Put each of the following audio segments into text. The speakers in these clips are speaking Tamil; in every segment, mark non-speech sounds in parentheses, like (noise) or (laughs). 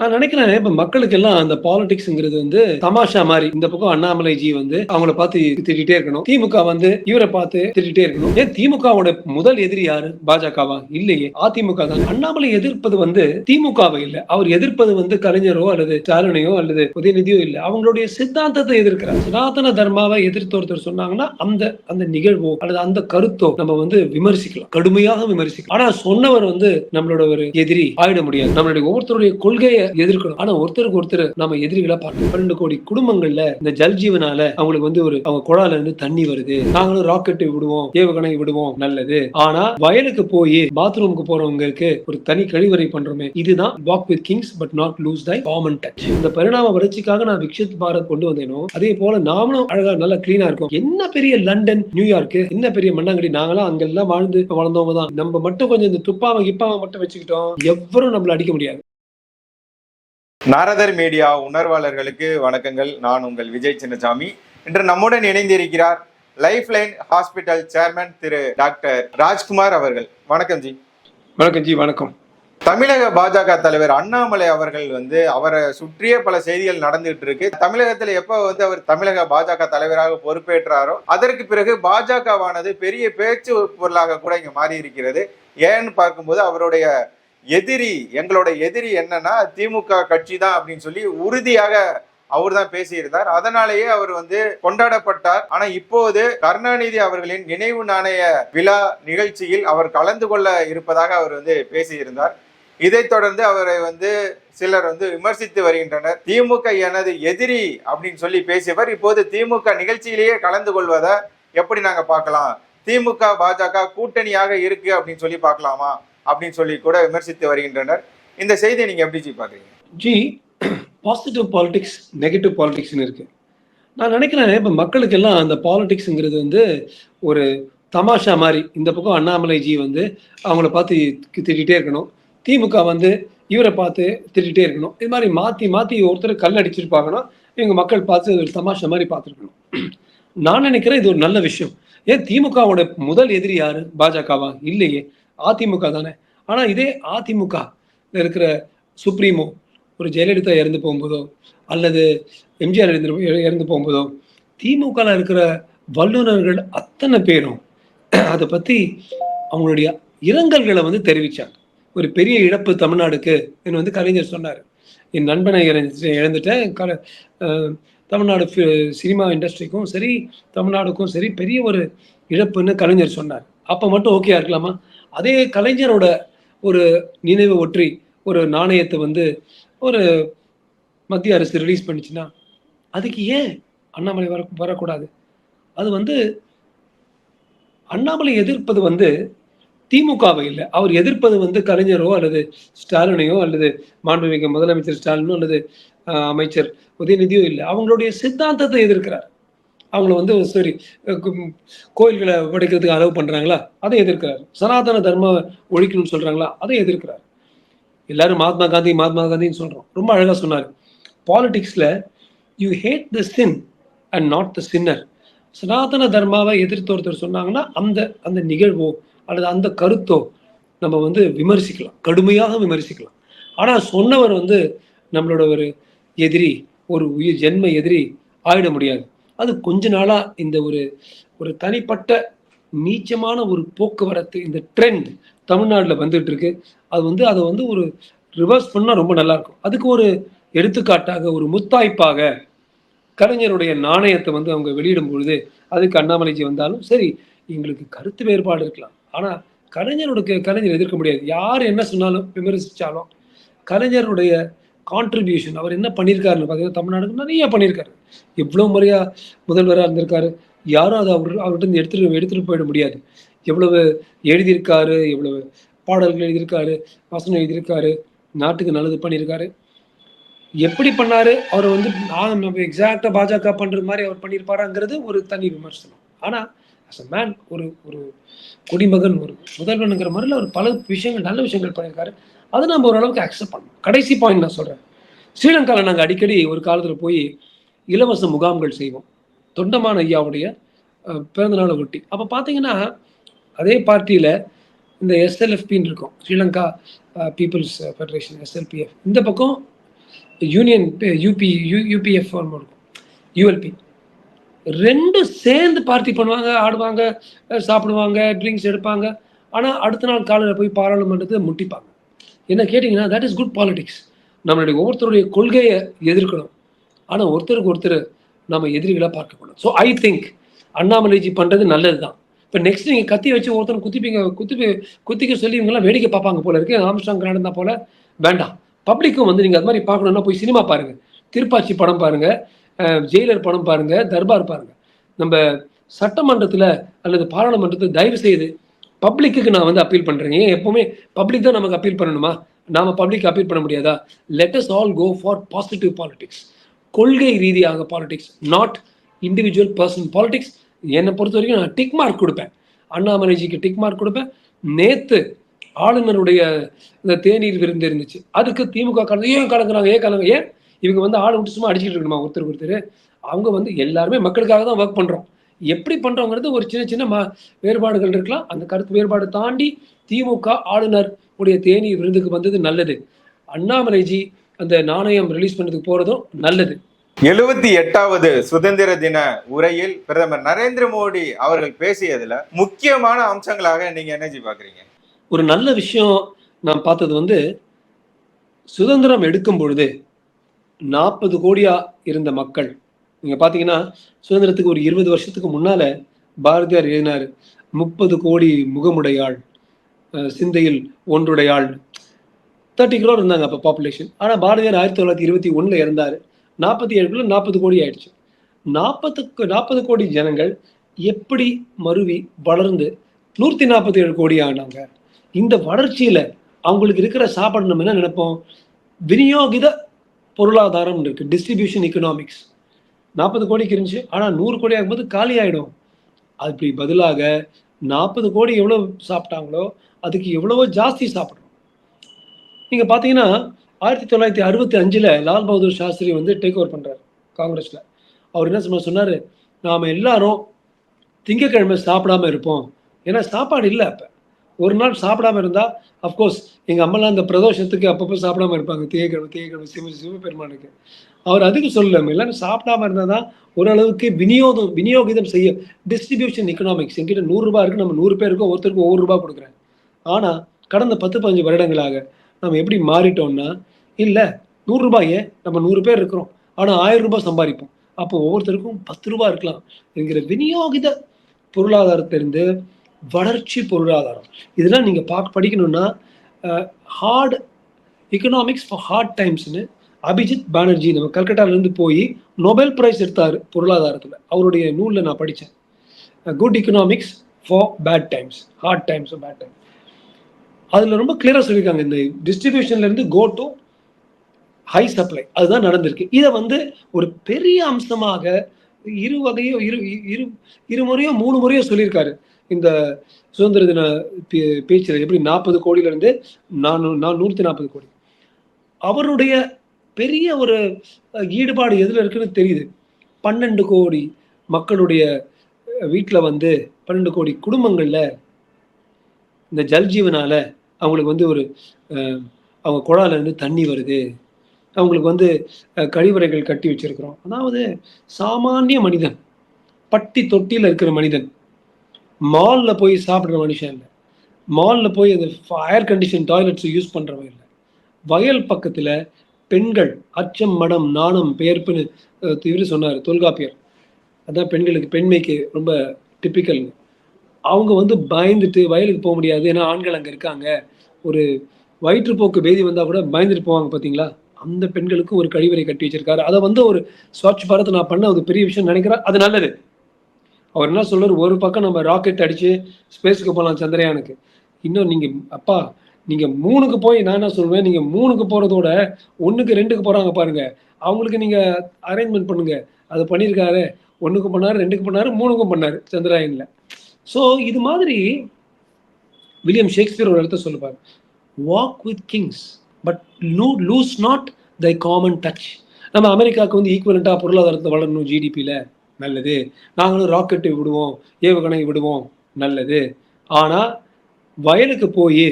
நான் நினைக்கிறேன் இப்ப மக்களுக்கு எல்லாம் அந்த பாலிடிக்ஸ்ங்கிறது வந்து தமாஷா மாதிரி இந்த பக்கம் அண்ணாமலை ஜி வந்து அவங்கள பார்த்து திட்டிகிட்டே இருக்கணும். திமுக வந்து இவரை பார்த்து திட்டிகிட்டே இருக்கணும். ஏன் திமுகவோட முதல் எதிரி யாரு? பாஜகவா? இல்லையே. அதிமுக தான். அண்ணாமலை எதிர்ப்பது வந்து திமுகவை இல்ல. அவர் எதிர்ப்பது வந்து கலைஞரோ அல்லது ஸ்டாலினையோ அல்லது உதயநிதியோ இல்ல. அவங்களுடைய சித்தாந்தத்தை எதிர்க்கிறார். சனாதன தர்மாவை எதிர்த்து ஒருத்தர் சொன்னாங்கன்னா அந்த அந்த நிகழ்வோ அல்லது அந்த கருத்தோ நம்ம வந்து விமர்சிக்கலாம். கடுமையாக விமர்சிக்கலாம். ஆனா சொன்னவர் வந்து நம்மளோட ஒரு எதிரி ஆயிட முடியாது. நம்மளுடைய ஒவ்வொருத்தருடைய கொள்கையை எதிர்க்கணும். ஆனா ஒருத்தருக்கு ஒருத்தர் நம்ம எதிரிகளா பார்க்கணும். பன்னெண்டு கோடி குடும்பங்கள்ல இந்த ஜல் ஜீவனால அவங்களுக்கு வந்து ஒரு அவங்க குழால இருந்து தண்ணி வருது. நாங்களும் ராக்கெட் விடுவோம் ஏவுகணை விடுவோம் நல்லது. ஆனா வயலுக்கு போய் பாத்ரூமுக்கு போறவங்களுக்கு ஒரு தனி கழிவறை பண்றோமே இதுதான் walk with kings but not lose thy common touch இந்த பரிணாம வளர்ச்சிக்காக நான் விக்ஷித் பாரத் கொண்டு வந்தேனோ அதே போல நாமளும் அழகா நல்லா கிளீனா இருக்கும். என்ன பெரிய லண்டன் நியூயார்க் என்ன பெரிய மண்ணாங்கடி நாங்களாம் அங்கெல்லாம் வாழ்ந்து வளர்ந்தவங்க தான். நம்ம மட்டும் கொஞ்சம் இந்த துப்பாவை கிப்பாவை மட்டும் வச்சுக்கிட்டோம். எவரும் நம்மள அடிக்க முடியாது. நாரதர் மீடியா உணர்வாளர்களுக்கு வணக்கங்கள். நான் உங்கள் விஜய் சின்னசாமி. இன்று நம்முடன் இணைந்திருக்கிறார் life line hospital chairman Thiru doctor Rajkumar அவர்கள். வணக்கம் ஜி. வணக்கம் ஜி வணக்கம். தமிழக பாஜக தலைவர் அண்ணாமலை அவர்கள் வந்து அவரை சுற்றிய பல செய்திகள் நடந்துகிட்டு இருக்கு. தமிழகத்துல எப்ப வந்து அவர் தமிழக பாஜக தலைவராக பொறுப்பேற்றாரோ அதற்கு பிறகு பாஜகவானது பெரிய பேச்சு பொருளாக கூட இங்க மாறி இருக்கிறது ஏன்னு பார்க்கும்போது அவருடைய எதிரி எங்களோட எதிரி என்னன்னா திமுக கட்சி தான் அப்படின்னு சொல்லி உறுதியாக அவர் தான் பேசியிருந்தார். அதனாலேயே அவர் வந்து கொண்டாடப்பட்டார். ஆனா இப்போது கருணாநிதி அவர்களின் நினைவு நாணய விழா நிகழ்ச்சியில் அவர் கலந்து கொள்ள இருப்பதாக அவர் வந்து பேசியிருந்தார். இதைத் தொடர்ந்து அவரை வந்து சிலர் வந்து விமர்சித்து வருகின்றனர். திமுக எனது எதிரி அப்படின்னு சொல்லி பேசியவர் இப்போது திமுக நிகழ்ச்சியிலேயே கலந்து கொள்வதை எப்படி நாங்க பார்க்கலாம்? திமுக பாஜக கூட்டணியாக இருக்கு அப்படின்னு சொல்லி பார்க்கலாமா? அப்படின்னு சொல்லி கூட விமர்சித்து வருகின்றனர். இந்த செய்தியை நீங்க எப்படி ஜி பாக்குறீங்க ஜி பாசிட்டிவ் பாலிடிக்ஸ் நெகட்டிவ் பாலிடிக்ஸ்னு இருக்கு. நான் நினைக்கிறேன் இப்போ மக்களுக்கு எல்லாம் அந்த பாலிடிக்ஸுங்கிறது வந்து ஒரு தமாஷா மாதிரி. இந்த பக்கம் அண்ணாமலை ஜி வந்து அவங்கள பார்த்து திட்டிகிட்டே இருக்கணும். திமுக வந்து இவரை பார்த்து திட்டிகிட்டே இருக்கணும். இது மாதிரி மாற்றி மாற்றி ஒருத்தர் கல் அடிச்சிருப்பாங்கன்னா இவங்க மக்கள் பார்த்து ஒரு தமாஷா மாதிரி பார்த்துருக்கணும். நான் நினைக்கிறேன் இது ஒரு நல்ல விஷயம். ஏன் திமுகவோட முதல் எதிரி யாரு? பாஜகவா? இல்லையே. அதிமுக தானே. ஆனால் இதே அதிமுக இருக்கிற சுப்ரீமோ ஒரு ஜெயலலிதா இறந்து போகும்போதோ அல்லது எம்ஜிஆர் இறந்து இறந்து போகும்போதோ திமுகவில் இருக்கிற வல்லுநர்கள் அத்தனை பேரும் அதை பற்றி அவங்களுடைய இரங்கல்களை வந்து தெரிவித்தாங்க ஒரு பெரிய இழப்பு தமிழ்நாடுக்கு என்று வந்து கலைஞர் சொன்னார். என் நண்பனை இழந்து இழந்துட்டேன். கல தமிழ்நாடு சினிமா இண்டஸ்ட்ரிக்கும் சரி தமிழ்நாடுக்கும் சரி பெரிய ஒரு இழப்புன்னு கலைஞர் சொன்னார். அப்போ மட்டும் ஓகே இருக்கலாமா? அதே கலைஞரோட ஒரு நினைவு ஒற்றி ஒரு நாணயத்தை வந்து ஒரு மத்திய அரசு ரிலீஸ் பண்ணிச்சுன்னா அதுக்கு ஏன் அண்ணாமலை வர வரக்கூடாது? அது வந்து அண்ணாமலை எதிர்ப்பது வந்து திமுகவை இல்லை. அவர் எதிர்ப்பது வந்து கலைஞரோ அல்லது ஸ்டாலினையோ அல்லது மாண்புமிகு முதலமைச்சர் ஸ்டாலினோ அல்லது அமைச்சர் உதயநிதியோ இல்லை. அவங்களுடைய சித்தாந்தத்தை எதிர்க்கிறார். அவங்கள வந்து சரி கோயில்களை உடைக்கிறதுக்கு அளவு பண்ணுறாங்களா அதை எதிர்க்கிறார். சனாதன தர்ம ஒழிக்கணும்னு சொல்கிறாங்களா அதை எதிர்க்கிறார். எல்லாரும் மகாத்மா காந்தி மகாத்மா காந்தின்னு சொல்கிறோம் ரொம்ப அழகாக சொன்னார். பாலிட்டிக்ஸில் you hate the sin and not the sinner Sanatana தர்மாவை எதிர்த்து ஒருத்தர் சொன்னாங்கன்னா அந்த அந்த நிகழ்வோ அல்லது அந்த கருத்தோ நம்ம வந்து விமர்சிக்கலாம். கடுமையாக விமர்சிக்கலாம். ஆனால் சொன்னவர் வந்து நம்மளோட ஒரு எதிரி ஒரு உயிர் ஜென்ம எதிரி ஆயிட முடியாது. அது கொஞ்ச நாளா இந்த ஒரு ஒரு தனிப்பட்ட நீச்சமான ஒரு போக்குவரத்து இந்த ட்ரெண்ட் தமிழ்நாட்டில் வந்துட்டு இருக்கு அது வந்து அதை வந்து ஒரு ரிவர்ஸ் பண்ணால் ரொம்ப நல்லா இருக்கும் அதுக்கு ஒரு எடுத்துக்காட்டாக ஒரு முத்தாய்ப்பாக கலைஞருடைய நாணயத்தை வந்து அவங்க வெளியிடும் பொழுது அதுக்கு அண்ணாமலைஜி வந்தாலும் சரி எங்களுக்கு கருத்து வேறுபாடு இருக்கலாம். ஆனால் கலைஞருடைய கலைஞர் எதிர்க்க முடியாது. யார் என்ன சொன்னாலும் விமர்சித்தாலும் கலைஞருடைய கான்ட்ரிபியூஷன் அவர் என்ன பண்ணியிருக்காருன்னு பார்த்தீங்கன்னா தமிழ்நாடுக்கு நிறைய பண்ணியிருக்காரு. எவ்வளோ முறையா முதல்வராக இருந்திருக்காரு? யாரும் அதை அவர் அவர்கிட்ட எடுத்துட்டு எடுத்துட்டு போயிட முடியாது. எவ்வளவு எழுதியிருக்காரு எவ்வளவு பாடல்கள் எழுதியிருக்காரு வசனம் எழுதியிருக்காரு நாட்டுக்கு நல்லது பண்ணியிருக்காரு. எப்படி பண்ணாரு? அவர் வந்து நான் நம்ம எக்ஸாக்டா பாஜக பண்ற மாதிரி அவர் பண்ணியிருப்பாராங்கிறது ஒரு தனி விமர்சனம். ஆனா அஸ் அ மேன் ஒரு ஒரு குடிமகன் ஒரு முதல்வனுங்கிற மாதிரில ஒரு பல விஷயங்கள் நல்ல விஷயங்கள் பண்ணியிருக்காரு. அதை நம்ம ஓரளவுக்கு அக்செப்ட் பண்ணணும். கடைசி பாயிண்ட் நான் சொல்றேன். ஸ்ரீலங்காவில் நாங்கள் அடிக்கடி ஒரு காலத்தில் போய் இலவச முகாம்கள் செய்வோம். தொண்டமான ஐயாவுடைய பிறந்தநாளை ஒட்டி. அப்போ பார்த்தீங்கன்னா அதே பார்ட்டியில் இந்த எஸ்எல்எஃபின்னு இருக்கும். ஸ்ரீலங்கா பீப்புள்ஸ் ஃபெடரேஷன் எஸ்எல்பிஎஃப் இந்த பக்கம் யூனியன் யூபி யூ யூபிஎஃப் இருக்கும். யூஎல்பி ரெண்டும் சேர்ந்து பார்ட்டி பண்ணுவாங்க ஆடுவாங்க சாப்பிடுவாங்க ட்ரிங்க்ஸ் எடுப்பாங்க. ஆனால் அடுத்த நாள் காலையில் போய் பாராளுமன்றத்தை முட்டிப்பாங்க. என்ன கேட்டிங்கன்னா தட் இஸ் குட் பாலிடிக்ஸ் நம்மளுடைய ஒவ்வொருத்தருடைய கொள்கையை எதிர்க்கணும். ஆனால் ஒருத்தருக்கு ஒருத்தர் நம்ம எதிரிகளாக பார்க்கக்கூடாது ஸோ ஐ திங்க் அண்ணாமலைஜி பண்ணுறது நல்லது தான் இப்போ நெக்ஸ்ட் நீங்கள் கத்தி வச்சு ஒருத்தர் குத்திப்பீங்க குத்தி குத்திக்க சொல்லி இவங்கெல்லாம் வேடிக்கை பார்ப்பாங்க போல இருக்கு. ஆம்ஸ்டாங் நடந்தா போல. வேண்டாம். பப்ளிக்கும் வந்து நீங்கள் அது மாதிரி பார்க்கணுன்னா போய் சினிமா பாருங்கள் திருப்பாச்சி படம் பாருங்கள் ஜெயிலர் படம் பாருங்கள் தர்பார் பாருங்கள் நம்ம சட்டமன்றத்தில் அல்லது பாராளுமன்றத்தில் தயவு செய்து பப்ளிக்கு நான் வந்து அப்பீல் பண்ணுறேன் ஏன் எப்பவுமே பப்ளிக் தான் நமக்கு அப்பீல் பண்ணணுமா? நாம் பப்ளிக் அப்பீல் பண்ண முடியாதா? Let us all go for positive politics கொள்கை ரீதியாக politics not individual person politics என்னை பொறுத்த வரைக்கும் நான் டிக் மார்க் கொடுப்பேன். அண்ணாமலைஜிக்கு டிக் மார்க் கொடுப்பேன். நேற்று ஆளுநருடைய இந்த தேநீர் விருந்து இருந்துச்சு. அதுக்கு திமுக கலந்து ஏன் கலங்குறாங்க ஏன் கலங்க ஏன்? இவங்க வந்து ஆளு விட்டு சும்மா அடிச்சுட்டு இருக்கணுமா ஒருத்தர் ஒருத்தர்? அவங்க வந்து எல்லாருமே மக்களுக்காக தான் ஒர்க் பண்ணுறோம் எப்படி பண்ணுறோங்கிறது ஒரு சின்ன சின்ன மா வேறுபாடுகள் இருக்கலாம். அந்த கருத்து வேறுபாடு தாண்டி திமுக ஆளுநர் உடைய தேனி விருந்துக்கு வந்தது நல்லது. அண்ணாமலைஜி அந்த நாணயம் ரிலீஸ் பண்ணதுக்கு போறதும் நல்லது. எழுபத்தி எட்டாவது சுதந்திர தின உரையில் பிரதமர் நரேந்திர மோடி அவர்கள் பேசியதுல முக்கியமான அம்சங்களாக நீங்க என்ன பாக்குறீங்க? ஒரு நல்ல விஷயம் நான் பார்த்தது வந்து சுதந்திரம் எடுக்கும் பொழுது நாற்பது கோடியா இருந்த மக்கள் நீங்க பாத்தீங்கன்னா சுதந்திரத்துக்கு ஒரு இருபது வருஷத்துக்கு முன்னால பாரதியார் எழுதினார் முப்பது கோடி முகமுடையாள் சிந்தையில் ஒன்றுடையாள் தேர்ட்டி க்ரோர் இருந்தாங்க அப்போ பாப்புலேஷன் ஆனால் பாரதியார் ஆயிரத்தி தொள்ளாயிரத்தி இருபத்தி ஒன்றில் இறந்தார். நாற்பத்தி ஏழுக்குள்ள நாற்பது கோடி ஆயிடுச்சு. நாற்பத்துக்கு நாற்பது கோடி ஜனங்கள் எப்படி மருவி வளர்ந்து நூற்றி நாற்பத்தி ஏழு கோடி ஆனாங்க. இந்த வளர்ச்சியில் அவங்களுக்கு இருக்கிற சாப்பாடு நம்ம என்ன நினைப்போம்? விநியோகித பொருளாதாரம் இருக்கு. டிஸ்ட்ரிபியூஷன் எக்கனாமிக்ஸ் நாற்பது கோடிக்கு இருந்துச்சு. ஆனால் நூறு கோடி ஆகும்போது காலி ஆகிடும் அப்படி பதிலாக நாற்பது கோடி எவ்வளோ சாப்பிட்டாங்களோ அதுக்கு எவ்வளவோ ஜாஸ்தி சாப்பிடணும். நீங்கள் பார்த்தீங்கன்னா ஆயிரத்தி தொள்ளாயிரத்தி அறுபத்தி அஞ்சில் லால் பகதூர் சாஸ்திரி வந்து டேக் ஓவர் பண்ணுறாரு காங்கிரஸில். அவர் என்ன சொன்ன சொன்னார் நாம் எல்லாரும் திங்கக்கிழமை சாப்பிடாம இருப்போம். ஏன்னா சாப்பாடு இல்லை அப்போ. ஒரு நாள் சாப்பிடாம இருந்தால் அஃப்கோர்ஸ் எங்கள் அம்மெல்லாம் அந்த பிரதோஷத்துக்கு அப்பப்போ சாப்பிடாம இருப்பாங்க. திங்கக்கிழமை திங்கக்கிழமை சிவ சிவபெருமானுக்கு அவர் அதுக்கு சொல்லலாம் எல்லாரும் சாப்பிடாம இருந்தால் தான் ஓரளவுக்கு விநியோகம் விநியோகிதம் செய்ய டிஸ்ட்ரிபியூஷன் எக்கனாமிக்ஸ் எங்கிட்ட நூறுரூபா இருக்குது நம்ம நூறு பேருக்கும் ஒருத்தருக்கும் ஒவ்வொரு ரூபா கொடுக்குறேன். ஆனால் கடந்த பத்து பதினஞ்சு வருடங்களாக நம்ம எப்படி மாறிட்டோம்னா இல்லை நூறுரூபாயே நம்ம நூறு பேர் இருக்கிறோம். ஆனால் ஆயிரம் ரூபாய் சம்பாதிப்போம். அப்போ ஒவ்வொருத்தருக்கும் பத்து ரூபாய் இருக்கலாம் என்கிற விநியோகித பொருளாதாரத்திலிருந்து வளர்ச்சி பொருளாதாரம். இதெல்லாம் நீங்கள் பார்க்க படிக்கணும்னா ஹார்ட் எக்கனாமிக்ஸ் ஃபார் ஹார்ட் டைம்ஸ்னு அபிஜித் பானர்ஜி நம்ம கல்கட்டாலேருந்து போய் நோபல் பிரைஸ் எடுத்தார் பொருளாதாரத்தில். அவருடைய நூலில் நான் படித்தேன் good economics for bad times hard times bad times அதில் ரொம்ப கிளியராக சொல்லியிருக்காங்க. இந்த டிஸ்ட்ரிபியூஷன்லேருந்து கோ டு ஹை சப்ளை அதுதான் நடந்திருக்கு. இதை வந்து ஒரு பெரிய அம்சமாக இரு வகையோ இரு இரு இருமுறையோ மூணு முறையோ சொல்லியிருக்காரு. இந்த சுதந்திர தின பே- எப்படி நாற்பது கோடியிலேருந்து நான் நானூ நான் நூற்றி நாற்பது கோடி. அவருடைய பெரிய ஒரு ஈடுபாடு எதில் இருக்குன்னு தெரியுது. பன்னெண்டு கோடி மக்களுடைய வீட்டில் வந்து பன்னெண்டு கோடி குடும்பங்களில் இந்த ஜல்ஜீவனால அவங்களுக்கு வந்து ஒரு அவங்க குழால இருந்து தண்ணி வருது. அவங்களுக்கு வந்து கழிவறைகள் கட்டி வச்சிருக்கிறோம். அதாவது சாமானிய மனிதன் பட்டி தொட்டியில் இருக்கிற மனிதன் மாலில் போய் சாப்பிட்ற மனுஷன் இல்லை. மாலில் போய் அந்த ஏர் கண்டிஷன் டாய்லெட்ஸ் யூஸ் பண்ணுறவங்க இல்லை. வயல் பக்கத்தில் பெண்கள் அச்சம் மடம் நாணம் பெயர்ப்புன்னு இவர் சொன்னார் தொல்காப்பியர். அதான் பெண்களுக்கு பெண்மைக்கு ரொம்ப டிப்பிக்கல் அவங்க வந்து பயந்துட்டு வயலுக்கு போக முடியாது. ஏன்னா ஆண்கள் அங்கே இருக்காங்க. ஒரு வயிற்றுப்போக்கு பேதி வந்தால் கூட பயந்துட்டு போவாங்க பார்த்தீங்களா அந்த பெண்களுக்கு ஒரு கழிவறை கட்டி வச்சிருக்காரு. அதை வந்து ஒரு ஸ்வச் பாரத் நான் பண்ண ஒரு பெரிய விஷயம் நினைக்கிறேன். அது நல்லது. அவர் என்ன சொல்றாரு? ஒரு பக்கம் நம்ம ராக்கெட் அடிச்சு ஸ்பேஸுக்கு போகலாம் சந்திரயானுக்கு. இன்னும் நீங்க அப்பா நீங்க மூணுக்கு போய் நான் என்ன சொல்லுவேன் நீங்க மூணுக்கு போறதோட ஒண்ணுக்கு ரெண்டுக்கு போறாங்க பாருங்க. அவங்களுக்கு நீங்க அரேஞ்ச்மெண்ட் பண்ணுங்க. அது பண்ணியிருக்காரு. ஒண்ணுக்கு பண்ணாரு ரெண்டுக்கு பண்ணாரு மூணுக்கும் பண்ணாரு சந்திராயன்ல. ஸோ இது மாதிரி வில்லியம் ஷேக்ஸ்பியர் ஒரு இடத்த சொல்லுவார் walk with kings but Lu lose not thy common touch நம்ம அமெரிக்காவுக்கு வந்து ஈக்குவலண்ட்டாக பொருளாதாரத்தை வளரணும் ஜிடிபியில் நல்லது. நாங்களும் ராக்கெட்டை விடுவோம் ஏவுகணை விடுவோம் நல்லது. ஆனால் வயலுக்கு போய்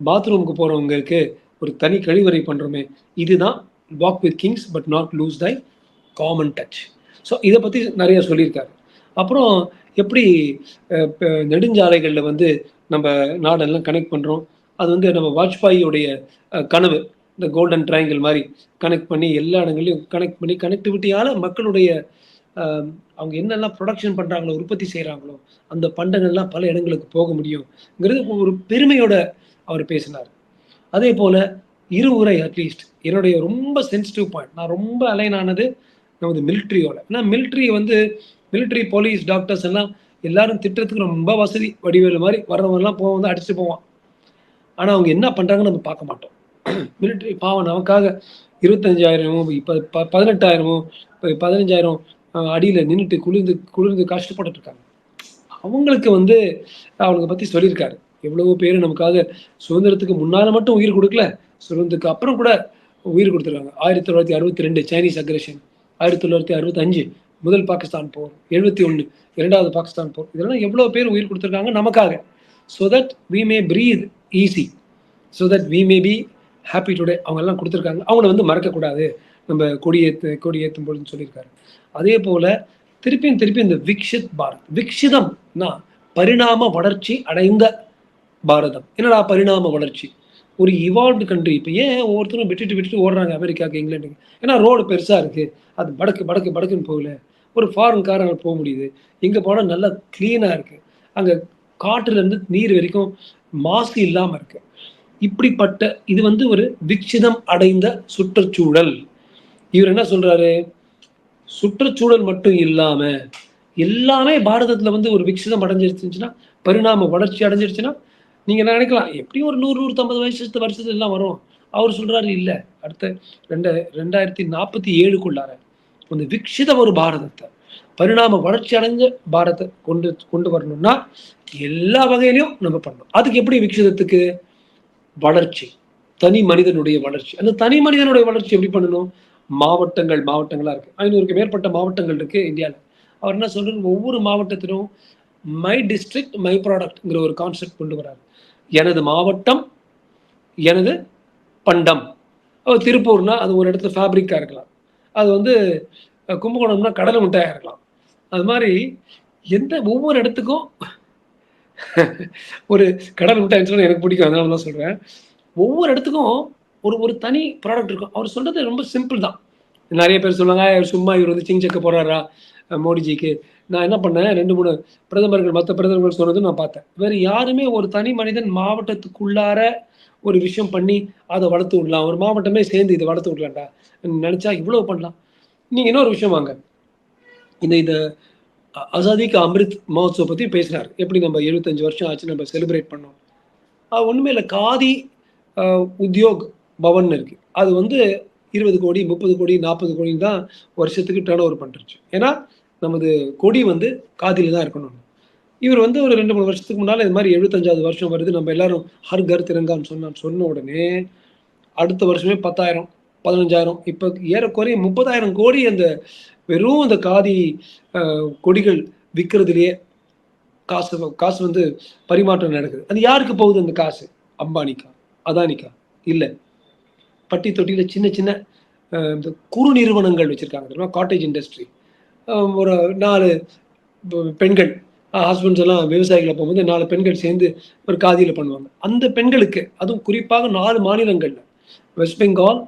பாத்ரூமுக்கு போகிறவங்களுக்கு ஒரு தனி கழிவறை பண்ணுறோமே இதுதான் walk with kings but not lose thy common touch so இதை பற்றி நிறைய சொல்லியிருக்காரு. அப்புறம் எப்படி நெடுஞ்சாலைகளில் வந்து நம்ம நாடெல்லாம் கனெக்ட் பண்ணுறோம் அது வந்து நம்ம வாஜ்பாயியுடைய கனவு. இந்த கோல்டன் ட்ரையாங்கிள் மாதிரி கனெக்ட் பண்ணி எல்லா இடங்களையும் கனெக்ட் பண்ணி கனெக்டிவிட்டியால் மக்களுடைய அவங்க என்னெல்லாம் ப்ரொடக்ஷன் பண்ணுறாங்களோ உற்பத்தி செய்கிறாங்களோ அந்த பண்டங்கள்லாம் பல இடங்களுக்கு போக முடியுங்கிறது ஒரு பெருமையோட அவர் பேசினார். அதே போல் இருவுரை அட்லீஸ்ட் என்னுடைய ரொம்ப சென்சிட்டிவ் பாயிண்ட் நான் ரொம்ப அலைன் ஆனது நமது மிலிட்ரியோட ஏன்னா மிலிட்ரி வந்து மிலிட்ரி போலீஸ் டாக்டர்ஸ் எல்லாம் எல்லாரும் திட்டத்துக்கு ரொம்ப வசதி வடிவேலு மாதிரி வர்றவங்கலாம் போக வந்து அடிச்சுட்டு போவான். ஆனால் அவங்க என்ன பண்ணுறாங்கன்னு நம்ம பார்க்க மாட்டோம். மிலிட்ரி பாவம் நமக்காக இருபத்தஞ்சாயிரமோ இப்போ ப பதினெட்டாயிரமோ இப்போ பதினஞ்சாயிரம் அடியில் நின்றுட்டு குளிர்ந்து குளிர்ந்து கஷ்டப்பட்டு இருக்காங்க அவங்களுக்கு வந்து அவங்களை பற்றி சொல்லியிருக்காரு. எவ்வளவோ பேர் நமக்காக சுதந்திரத்துக்கு முன்னால் மட்டும் உயிர் கொடுக்கல சுதந்திரத்துக்கு அப்புறம் கூட உயிர் கொடுத்துருக்காங்க. ஆயிரத்தி தொள்ளாயிரத்தி அறுபத்தி ரெண்டு சைனீஸ் அக்ரேஷன் ஆயிரத்தி தொள்ளாயிரத்தி அறுபத்தஞ்சு முதல் பாகிஸ்தான் போர் எழுபத்தி ஒன்று இரண்டாவது பாகிஸ்தான் போர். இதெல்லாம் எவ்வளோ பேர் உயிர் கொடுத்துருக்காங்க? நமக்காக. So that we may breathe easy so that we may be happy today அவங்க எல்லாம் கொடுத்துருக்காங்க. அவங்கள வந்து மறக்கக்கூடாது. நம்ம கொடியேற்று கொடியேற்றும் பொழுதுன்னு சொல்லியிருக்காரு. அதே போல் திருப்பியும் திருப்பி இந்த விக்ஷித் பாரத். விக்ஷிதம்னா பரிணாம வளர்ச்சி அடைந்த பாரதம். என்னடா பரிணாம வளர்ச்சி? ஒரு இவால்வ்டு கண்ட்ரி இப்போ ஏன் ஒவ்வொருத்தரும் விட்டுட்டு விட்டுட்டு ஓடுறாங்க அமெரிக்காவுக்கு இங்கிலாண்டுக்கு ஏன்னா ரோடு பெருசாக இருக்குது அது படக்கு படக்கு படக்குன்னு போகல. ஒரு ஃபாரின் காரங்க போக முடியுது. இங்கே போனால் நல்லா க்ளீனாக இருக்குது அங்கே காட்டுலேருந்து நீர் வரைக்கும் மாசு இல்லாமல் இருக்கு. இப்படிப்பட்ட இது வந்து ஒரு விக்ஷிதம் அடைந்த சுற்றுச்சூழல். இவர் என்ன சொல்கிறாரு சுற்றுச்சூழல் மட்டும் இல்லாமல் எல்லாமே பாரதத்தில் வந்து ஒரு விக்ஷிதம் அடைஞ்சிருச்சுன்னா பரிணாம வளர்ச்சி அடைஞ்சிருச்சுன்னா நீங்கள் என்ன நினைக்கலாம்? எப்படியும் ஒரு நூறு நூற்றம்பது வயசு வருஷத்துல எல்லாம் வரும்? அவர் சொல்கிறாரு இல்லை. அடுத்த ரெண்டு ரெண்டாயிரத்தி நாற்பத்தி ஏழுக்குள்ளார. அந்த விக்ஷித ஒரு பாரதத்தை பரிணாம வளர்ச்சி அடைஞ்ச பாரத்தை கொண்டு கொண்டு வரணும்னா எல்லா வகையிலையும் நம்ம பண்ணணும். அதுக்கு எப்படி விக்ஷிதத்துக்கு? வளர்ச்சி. தனி மனிதனுடைய வளர்ச்சி. அந்த தனி மனிதனுடைய வளர்ச்சி எப்படி பண்ணணும்? மாவட்டங்கள் மாவட்டங்களா இருக்கு. ஐநூறுக்கு மேற்பட்ட மாவட்டங்கள் இருக்கு இந்தியாவில் அவர் என்ன சொல்றாரு? ஒவ்வொரு மாவட்டத்திலும் மை டிஸ்ட்ரிக்ட் மை ப்ராடக்ட்ங்கிற ஒரு கான்செப்ட் கொண்டு வராரு எனது மாவட்டம் எனது பண்டம். திருப்பூர்னா அது ஒரு இடத்துல ஃபேப்ரிக்காக இருக்கலாம். அது வந்து கும்பகோணம்னா கடலை முட்டையாக இருக்கலாம். அது மாதிரி எந்த ஒவ்வொரு இடத்துக்கும் (laughs) ஒரு கடல் மிட்டாய்ன்னு எனக்கு பிடிக்கும். அதனால தான் சொல்கிறேன் ஒவ்வொரு இடத்துக்கும் ஒரு ஒரு தனி ப்ராடக்ட் இருக்கும். அவர் சொல்கிறது ரொம்ப சிம்பிள் தான். நிறைய பேர் சொல்லுவாங்க சும்மா இவர் வந்து சிங் செக்க போகிறாரா மோடிஜிக்கு? நான் என்ன பண்ணேன் ரெண்டு மூணு பிரதமர்கள் மற்ற பிரதமர்கள் சொன்னதும் நான் பார்த்தேன். வேறு யாருமே ஒரு தனி மனிதன் மாவட்டத்துக்குள்ளார ஒரு விஷயம் பண்ணி அதை வளர்த்து விடலாம். ஒரு மாவட்டமே சேர்ந்து இதை வளர்த்து விடலாம்டா. நினைச்சா இவ்வளோ பண்ணலாம். நீங்கள் இன்னொரு விஷயம் வாங்க. இந்த இந்த அசாதிக்கு அமிர்த் மஹோத்சவ் பற்றி பேசினார். எப்படி நம்ம எழுபத்தஞ்சு வருஷம் ஆச்சு நம்ம செலிப்ரேட் பண்ணோம். அது ஒன்றுமே இல்லை. காதி உத்தியோக் உத்யோக் பவன் இருக்கு. அது வந்து இருபது கோடி முப்பது கோடி நாற்பது கோடி தான் வருஷத்துக்கு டேர்ன் ஓவர் பண்ணுறச்சு ஏன்னா நமது கொடி வந்து காதில தான் இருக்கணும் இவர் வந்து ஒரு ரெண்டு மூணு வருஷத்துக்கு முன்னால இது மாதிரி எழுபத்தஞ்சாவது வருஷம் வருது. நம்ம எல்லாரும் ஹர் கர் திரங்கான்னு சொன்னான்னு சொன்ன உடனே அடுத்த வருஷமே பத்தாயிரம் பதினஞ்சாயிரம். இப்போ ஏறக்குறைய முப்பதாயிரம் கோடி அந்த வெறும் அந்த காதி கொடிகள் விற்கிறதுலையே காசு காசு வந்து பரிமாற்றம் நடக்குது. அது யாருக்கு போகுது அந்த காசு? அம்பானிக்கா அதானிக்கா? இல்லை. பட்டி தொட்டியில் சின்ன சின்ன இந்த குறு நிறுவனங்கள் வச்சுருக்காங்க தெரியுமா? Cottage industry. ஒரு நாலு பெண்கள் ஹஸ்பண்ட்ஸ் எல்லாம் விவசாயிகளை போகும்போது நாலு பெண்கள் சேர்ந்து ஒரு காதியில் பண்ணுவாங்க. அந்த பெண்களுக்கு அதுவும் குறிப்பாக நாலு மாநிலங்களில் வெஸ்ட் பெங்கால்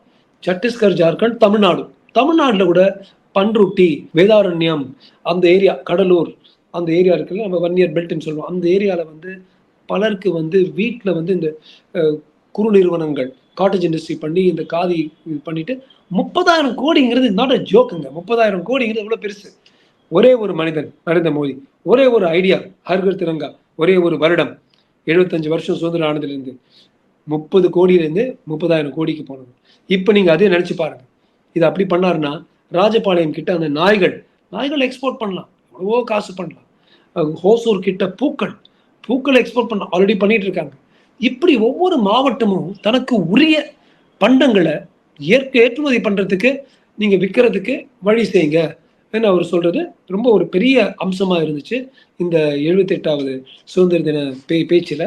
சத்தீஸ்கர் ஜார்க்கண்ட் தமிழ்நாடு தமிழ்நாட்டில் கூட பன்ருட்டி வேதாரண்யம் அந்த ஏரியா கடலூர் அந்த ஏரியா இருக்குல்ல நம்ம ஒன் இயர் பெல்ட்னு சொல்லுவோம். அந்த ஏரியாவில் வந்து பலருக்கு வந்து வீட்டில் வந்து இந்த குறு நிறுவனங்கள் காட்டேஜ் இண்டஸ்ட்ரி பண்ணி இந்த காதி இது பண்ணிட்டு முப்பதாயிரம் கோடிங்கிறது நாட் அ ஜோக்குங்க முப்பதாயிரம் கோடிங்கிறது எவ்வளோ பெருசு. ஒரே ஒரு மனிதன் நரேந்திர மோடி. ஒரே ஒரு ஐடியா ஹர்கர் திரங்கா ஒரே ஒரு வருடம். எழுபத்தஞ்சு வருஷம் சுதந்திரம் ஆனதுலேருந்து முப்பது கோடியிலேருந்து முப்பதாயிரம் கோடிக்கு போனது. இப்போ நீங்கள் அதே நினச்சி பாருங்க. இது அப்படி பண்ணாருன்னா ராஜபாளையம் கிட்ட அந்த நாய்கள் நாய்கள் எக்ஸ்போர்ட் பண்ணலாம். எவ்வளவோ காசு பண்ணலாம். ஹோசூர் கிட்ட பூக்கள் பூக்களை எக்ஸ்போர்ட் பண்ண ஆல்ரெடி பண்ணிட்டு இருக்காங்க. இப்படி ஒவ்வொரு மாவட்டமும் தனக்கு உரிய பண்டங்களை ஏற்க ஏற்றுமதி பண்ணுறதுக்கு நீங்கள் விற்கிறதுக்கு வழி செய்யுங்க. அவர் சொல்றது ரொம்ப ஒரு பெரிய அம்சமா இருந்துச்சு இந்த எழுபத்தி எட்டாவது சுதந்திர தின பே பேச்சுல.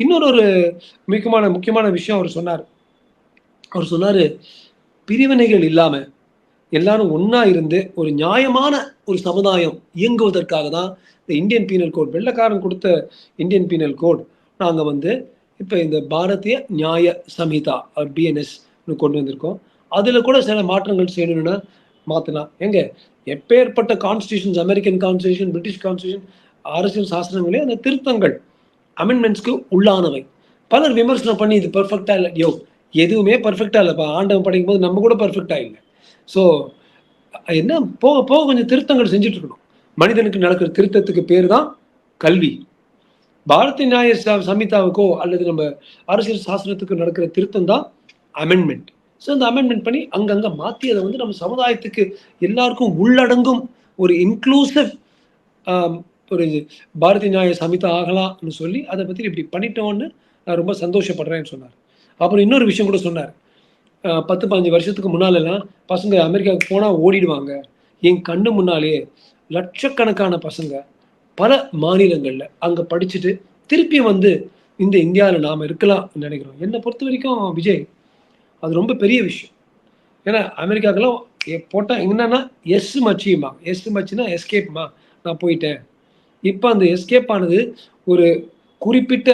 இன்னொரு ஒரு முக்கியமான முக்கியமான விஷயம் அவர் சொன்னார். அவர் சொன்னாரு பிரிவினைகள் இல்லாம எல்லாரும் ஒன்னா இருந்து ஒரு நியாயமான ஒரு சமுதாயம் இயங்குவதற்காக தான் இந்த இந்தியன் பீனல் கோட். வெள்ளக்காரன் கொடுத்த இந்தியன் பீனல் கோட் நாங்க வந்து இப்போ இந்த பாரதிய நியாய சம்ஹிதா பிஎன்எஸ் கொண்டு வந்திருக்கோம். அதுல கூட சில மாற்றங்கள் செய்யணும்னா மாற்றினா எங்க? எப்பேற்பட்ட constitutions American constitution British constitution அரசியல் சாஸ்திரங்களே அந்த திருத்தங்கள் அமெண்ட்மெண்ட்ஸ்க்கு உள்ளானவை. பலர் விமர்சனம் பண்ணி இது பெர்ஃபெக்டா இல்லை. யோ எதுவுமே பெர்ஃபெக்டா இல்லைப்பா. ஆண்டவன் படிக்கும் போது நம்ம கூட பெர்ஃபெக்டா இல்லை. ஸோ என்ன? போக போக கொஞ்சம் திருத்தங்கள் செஞ்சுட்டு இருக்கணும் மனிதனுக்கு நடக்கிற திருத்தத்துக்கு பேர் தான் கல்வி. பாரதி நியாய சமிதாவுக்கோ அல்லது நம்ம அரசியல் சாஸ்திரத்துக்கு நடக்கிற திருத்தம் தான் அமெண்ட்மெண்ட் ஸோ இந்த அமெண்ட்மெண்ட் பண்ணி அங்கங்கே மாற்றி அதை வந்து நம்ம சமுதாயத்துக்கு எல்லாருக்கும் உள்ளடங்கும் ஒரு இன்க்ளூசிவ் ஒரு பாரதி நியாய சமிதா ஆகலாம்னு சொல்லி அதை பற்றி இப்படி பண்ணிட்டோன்னு நான் ரொம்ப சந்தோஷப்படுறேன்னு சொன்னார். அப்புறம் இன்னொரு விஷயம் கூட சொன்னார். பத்து பதினஞ்சு வருஷத்துக்கு முன்னாலெல்லாம் பசங்க அமெரிக்காவுக்கு போனால் ஓடிடுவாங்க. என் கண்ணு முன்னாலேயே லட்சக்கணக்கான பசங்க பல மாநிலங்களில் அங்கே படிச்சுட்டு திருப்பி வந்து இந்த இந்தியாவில் நாம் இருக்கலாம் நினைக்கிறோம். என்னை பொறுத்த வரைக்கும் விஜய் அது ரொம்ப பெரிய விஷயம். ஏன்னா அமெரிக்காக்கெல்லாம் போட்டால் என்னன்னா எஸ் மச்சியுமா? எஸ் மச்சினா எஸ்கேப்மா நான் போயிட்டேன். இப்போ அந்த எஸ்கேப் ஆனது ஒரு குறிப்பிட்ட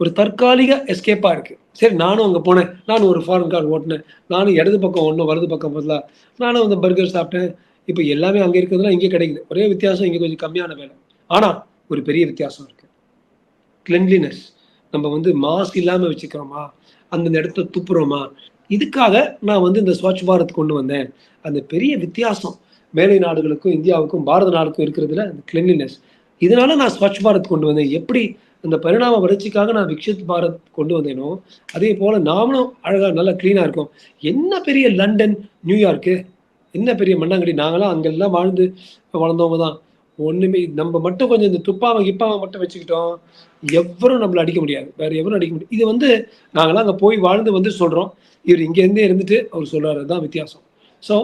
ஒரு தற்காலிக எஸ்கேப்பாக இருக்குது சரி நானும் அங்கே போனேன். நானும் ஒரு ஃபாரின் கார் ஓட்டினேன். நானும் இடது பக்கம் ஒன்றும் வலது பக்கம் பதிலாக நானும் அந்த பர்கர் சாப்பிட்டேன். இப்போ எல்லாமே அங்கே இருக்கிறதுலாம் இங்கே கிடைக்குது. ஒரே வித்தியாசம் இங்கே கொஞ்சம் கம்மியான வேலை. ஆனால் ஒரு பெரிய வித்தியாசம் இருக்குது கிளென்லினஸ் நம்ம வந்து மாஸ்க் இல்லாமல் வச்சுக்கிறோமா? அந்தந்த இடத்துல துப்புறோமா? இதுக்காக நான் வந்து இந்த ஸ்வச் பாரத் கொண்டு வந்தேன். அந்த பெரிய வித்தியாசம். மேலை நாடுகளுக்கும் இந்தியாவுக்கும் பாரத நாடுக்கும் இருக்கிறதுல அந்த கிளென்லினஸ் இதனால நான் ஸ்வச் பாரத் கொண்டு வந்தேன். எப்படி அந்த பரிணாம வளர்ச்சிக்காக நான் விக்ஷித் பாரத் கொண்டு வந்தேனோ அதே போல நாமளும் அழகா நல்லா கிளீனா இருக்கும். என்ன பெரிய லண்டன் நியூயார்க்கு? என்ன பெரிய மண்ணாங்கடி நாங்களாம் அங்கெல்லாம் வாழ்ந்து வளர்ந்தவங்க தான். ஒண்ணுமே நம்ம மட்டும் கொஞ்சம் இந்த துப்பாவை கிப்பாவை மட்டும் வச்சுக்கிட்டோம். எவரும் நம்மள அடிக்க முடியாது. வேற எவரும் அடிக்க முடியாது. இது வந்து நாங்களாம் அங்கே போய் வாழ்ந்து வந்து சொல்றோம். இவர் இங்கேருந்தே இருந்துட்டு அவர் சொல்றாரு. தான் வித்தியாசம். ஸோ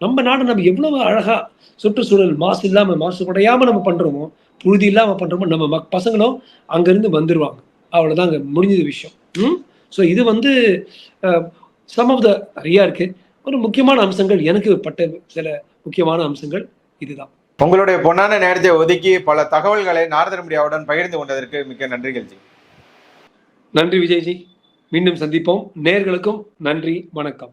நம்ம நாடு நம்ம எவ்வளவு அழகா சுற்றுச்சூழல் மாசு இல்லாம குறையாம நம்ம பண்றோமோ புழுதி இல்லாம பண்றோமோ நம்ம மக் பசங்களும் அங்கிருந்து வந்துருவாங்க. அவ்வளவுதான் அங்க முடிஞ்சது விஷயம். ம்? ஸோ இது வந்து சம் ஆஃப் த நிறையா இருக்கு. ஒரு முக்கியமான அம்சங்கள் எனக்கு பட்ட சில முக்கியமான அம்சங்கள் இதுதான். உங்களுடைய பொன்னான நேரத்தை ஒதுக்கி பல தகவல்களை நாரதர் மீடியாவுடன் பகிர்ந்து கொண்டதற்கு மிக்க நன்றிகள் ஜி. நன்றி விஜய்ஜி மீண்டும் சந்திப்போம். நேர்களுக்கும் நன்றி வணக்கம்.